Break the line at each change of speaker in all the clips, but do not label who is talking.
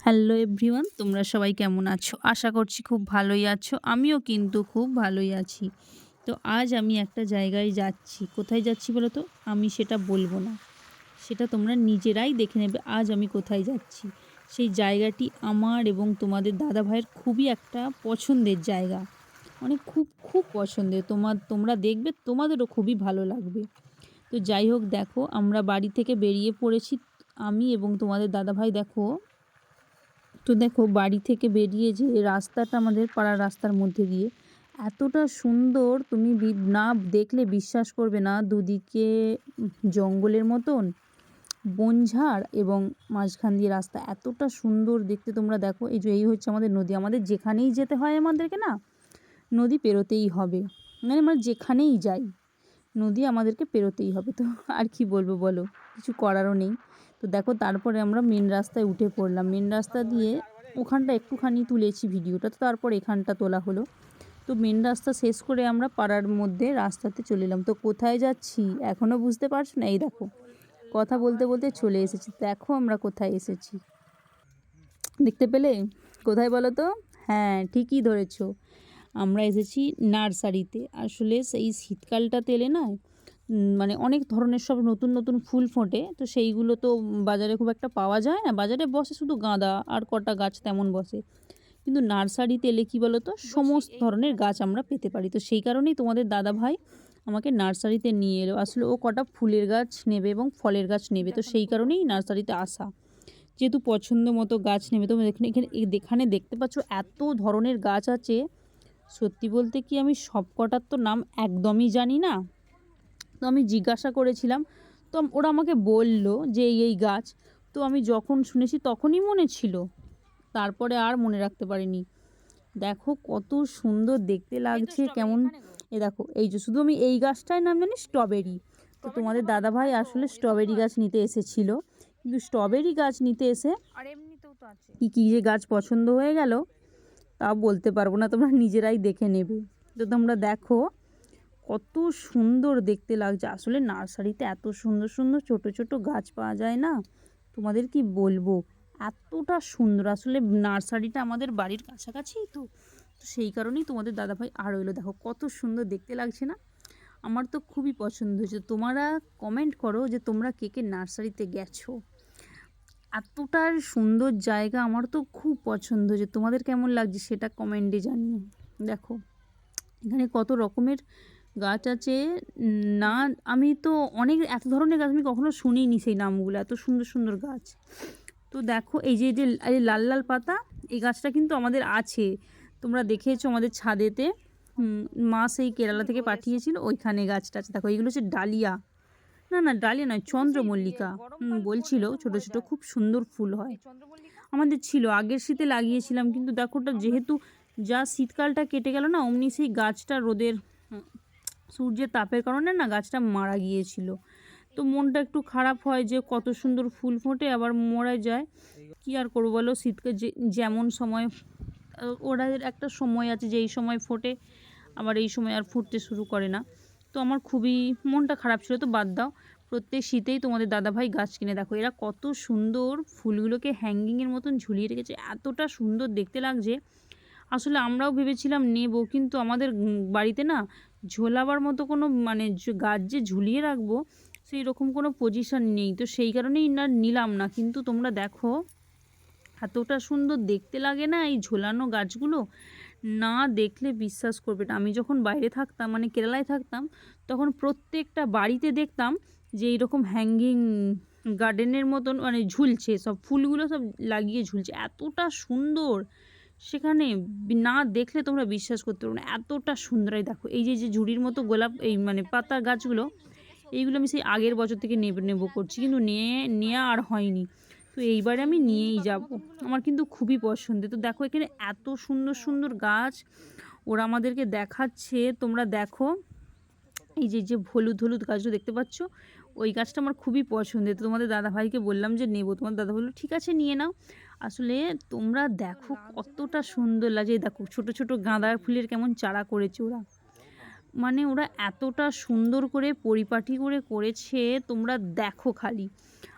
Hello everyone তোমরা সবাই কেমন আছো? আশা করছি খুব ভালোই আছো। আমিও কিন্তু খুব ভালোই আছি। তো আজ আমি একটা জায়গায় যাচ্ছি। কোথায় যাচ্ছি বলো তো আমি সেটা বলব না। সেটা তোমরা নিজেরাই দেখে নেবে আজ আমি কোথায় যাচ্ছি। সেই জায়গাটি আমার এবং তোমাদের দাদা ভাইয়ের খুবই একটা পছন্দের জায়গা। মানে খুব খুব পছন্দের। তোমার তোমরা দেখবে, তোমাদেরও খুবই ভালো লাগবে। তো যাই হোক, দেখো, আমরা বাড়ি থেকে বেরিয়ে পড়েছি। আমি এবং তোমাদের দাদা ভাই দেখো তো দেখো বাড়ি থেকে বেরিয়ে যে রাস্তাটা আমাদের পাড়ার রাস্তার মধ্যে দিয়ে এতটা সুন্দর তুমি না দেখলে বিশ্বাস করবে না, দুদিকে জঙ্গলের মতন, বনঝাড় এবং মাঝখান দিয়ে রাস্তা। এতটা সুন্দর দেখতে তোমরা দেখো, এই যে এই হচ্ছে আমাদের নদী। আমাদের যেখানেই যেতে হয় আমাদেরকে না, নদী পেরোতেই হবে। মানে আমরা যেখানেই যাই, নদী আমাদেরকে পেরোতেই হবে। তো আর কি বলব বলো, কিছু করারও নেই। তো দেখো তারপরে আমরা মেন রাস্তায় উঠে পড়লাম। মেন রাস্তা দিয়ে ওখানটা একটুখানি তুলেছি ভিডিওটা তো তারপর এখানটা তোলা হলো। তো মেন রাস্তা শেষ করে আমরা পাড়ার মধ্যে রাস্তাতে চলে এলাম। তো কোথায় যাচ্ছি এখনও বুঝতে পারছ না? এই দেখো কথা বলতে বলতে চলে এসেছি। দেখো আমরা কোথায় এসেছি। দেখতে পেলে? কোথায় বলো তো? হ্যাঁ ঠিকই ধরেছো। আমরা এসেছি নার্সারিতে। আসলে সেই শীতকালটাতে এলে না উম, মানে অনেক ধরনের সব নতুন নতুন ফুল ফোটে। তো সেইগুলো তো বাজারে খুব একটা পাওয়া যায় না। বাজারে বসে শুধু গাঁদা আর কটা গাছ তেমন বসে। কিন্তু নার্সারিতে এলে কী বলো তো সমস্ত ধরনের গাছ আমরা পেতে পারি। তো সেই কারণেই তোমাদের দাদা ভাই আমাকে নার্সারিতে নিয়ে এলো। আসলে ও কটা ফুলের গাছ নেবে এবং ফলের গাছ নেবে। তো সেই কারণেই নার্সারিতে আসা। যেহেতু পছন্দ মতো গাছ নেবে। তো এখানে এখানে এখানে দেখতে পাচ্ছ এত ধরনের গাছ আছে। সত্যি বলতে কি আমি সব কটার তো নাম একদমই জানি না। তো আমি জিজ্ঞাসা করেছিলাম তো ওরা আমাকে বলল যে এই গাছ। তো আমি যখন শুনেছি তখনই মনে ছিল তারপরে আর মনে রাখতে পারিনি। দেখো কত সুন্দর দেখতে লাগছে কেমন এ দেখো এই যে শুধু আমি এই গাছটার নাম জানি স্ট্রবেরি তো তোমাদের দাদা ভাই আসলে স্ট্রবেরি গাছ নিতে এসেছিল কিন্তু স্ট্রবেরি গাছ নিতে এসে
আর এমনিতেও তো আছে।
কি কী যে গাছ পছন্দ হয়ে গেল তা বলতে পারব না তোমরা নিজেরাই দেখে নেবে। তো তোমরা দেখো কত সুন্দর দেখতে লাগছে। আসলে নার্সারিতে এত সুন্দর সুন্দর ছোট ছোট গাছ পাওয়া যায় না? তোমাদের কি বলব? এতটা সুন্দর। আসলে নার্সারিটা আমাদের বাড়ির কাছাকাছিই তো। তো সেই কারণেই তোমাদের দাদাভাই আরও এলো। দেখো কত সুন্দর দেখতে লাগছে না? আমার তো খুবই পছন্দ হয়েছে। তোমরা কমেন্ট করো যে তোমরা কে কে নার্সারিতে গেছো। এতটা সুন্দর জায়গা আমার তো খুব পছন্দ হয়েছে। তোমাদের কেমন লাগছে সেটা কমেন্টে জানিও। দেখো, এখানে কত রকমের গাছ আছে না, আমি তো অনেক, এত ধরনের গাছ আমি কখনো শুনিনি সেই নামগুলো, এত সুন্দর সুন্দর গাছ। তো দেখো, এই যে এই যে লাল লাল পাতা, এই গাছটা কিন্তু আমাদের আছে। তোমরা দেখেছ আমাদের ছাদেতে মা সেই কেরালা থেকে পাঠিয়েছিল, ওইখানে গাছটা আছে। দেখো, এইগুলো হচ্ছে ডালিয়া। না না, ডালিয়া নয়, চন্দ্রমল্লিকা। বলছিল ছোট ছোট, খুব সুন্দর ফুল হয়। আমাদের ছিল, আগের শীতে লাগিয়েছিলাম, কিন্তু দেখো ওটা যেহেতু যা শীতকালটা কেটে গেল না, অমনি সেই গাছটা রোদের সূর্যের তাপের কারণে না গাছটা মারা গিয়েছিল। তো মনটা একটু খারাপ হয় যে কত সুন্দর ফুল ফোটে, আবার মরে যায়। কি আর করব বলো? শীতকে যেমন সময়, ওরা একটা সময় আছে যে এই সময় ফোটে, আবার এই সময় আর ফুটতে শুরু করে না। তো আমার খুবই মনটা খারাপ ছিল, তো বাদ দাও। প্রত্যেক শীতেই তোমাদের দাদাভাই গাছ কিনে দেখো, এরা কত সুন্দর ফুলগুলোকে হ্যাঙ্গিংয়ের মতন ঝুলিয়ে রেখেছে, এতটা সুন্দর দেখতে লাগছে। আসলে আমরাও ভেবেছিলাম নেব, কিন্তু আমাদের বাড়িতে না ঝোলাবার মতো কোনো মানে গাছ যে ঝুলিয়ে রাখব, সেই রকম কোনো পজিশন নেই। তো সেই কারণেই না, নিলাম না। কিন্তু তোমরা দেখো, এতটা সুন্দর দেখতে লাগে না এই ঝোলানো গাছগুলো? না দেখলে বিশ্বাস করবে না। আমি যখন বাইরে থাকতাম মানে কেরালায় থাকতাম, তখন প্রত্যেকটা বাড়িতে দেখতাম যে এইরকম হ্যাঙ্গিং গার্ডেনের মতন মানে ঝুলছে। সব ফুলগুলো সব লাগিয়ে ঝুলছে। এতটা সুন্দর! সেখানে না দেখলে তোমরা বিশ্বাস করতে পারবে না। এতটা সুন্দর এই দেখো। এই যে যে ঝুড়ির মতো গোলাপ, এই মানে পাতা গাছগুলো, এইগুলো আমি সেই আগের বছর থেকে নেব নেব করছি। কিন্তু নিয়ে নেওয়া আর হয়নি। তো এইবারে আমি নিয়েই যাব। আমার কিন্তু খুবই পছন্দের। তো দেখো, এখানে এত সুন্দর সুন্দর গাছ ওরা আমাদেরকে দেখাচ্ছে। তোমরা দেখো, এই যে যে হলুদ হলুদ গাছগুলো দেখতে পাচ্ছ ওই গাছটা আমার খুবই পছন্দের। তো তোমাদের দাদাভাইকে বললাম যে, নেব। তোমার দাদা বলল, ঠিক আছে, নিয়ে নাও। আসলে তোমরা দেখো কতটা সুন্দর লাগে দেখো, ছোট ছোট গাঁদার ফুলের কেমন চারা করেছে ওরা। মানে ওরা এতটা সুন্দর করে পরিপাটি করে করেছে, তোমরা দেখো খালি।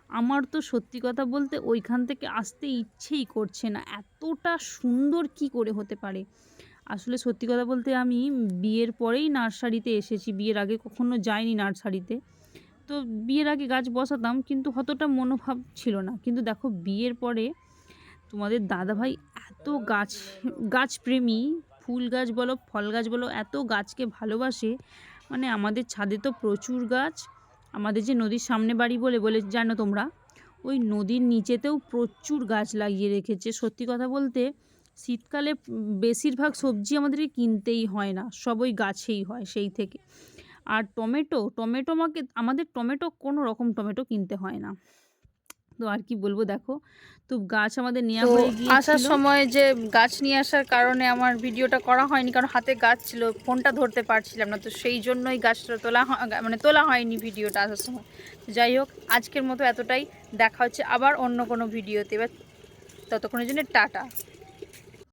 আমার তো সত্যি কথা বলতে ওইখান থেকে আসতে ইচ্ছেই করছে না। এতটা সুন্দর কি করে হতে পারে? আসলে সত্যি কথা বলতে আমি বিয়ের পরেই নার্সারিতে এসেছি। বিয়ের আগে কখনো যাইনি নার্সারিতে। তো বিয়ের আগে গাছ বসাতাম, কিন্তু অতটা মনোভাব ছিল না। কিন্তু দেখো, বিয়ের পরে তোমাদের দাদাভাই এত গাছ, গাছপ্রেমী, ফুল গাছ বলো, ফল গাছ বলো, এত গাছকে ভালোবাসে। মানে আমাদের ছাদে তো প্রচুর গাছ। আমাদের যে নদীর সামনে বাড়ি বলে বলে জানো তোমরা, ওই নদীর নিচেতেও প্রচুর গাছ লাগিয়ে রেখেছে। সত্যি কথা বলতে, শীতকালে বেশিরভাগ সবজি আমাদেরকে কিনতেই হয় না, সব ওই গাছেই হয় সেই থেকে। আর টমেটো টমেটো আমাকে আমাদের টমেটো কোনো রকম টমেটো কিনতে হয় না। তো আর কি বলব দেখো তো গাছ আমাদের নেওয়া
তো
হয়ে গিয়ে
আসার সময় যে গাছ নিয়ে আসার কারণে আমার ভিডিওটা করা হয়নি কারণ হাতে গাছ ছিল ফোনটা ধরতে পারছিলাম না তো সেই জন্যই গাছটা তোলা মানে তোলা হয়নি ভিডিওটা আসার সময়। যাই হোক আজকের মতো এতটাই দেখা হচ্ছে আবার অন্য কোনো ভিডিওতে এবার ততক্ষণের জন্য টাটা।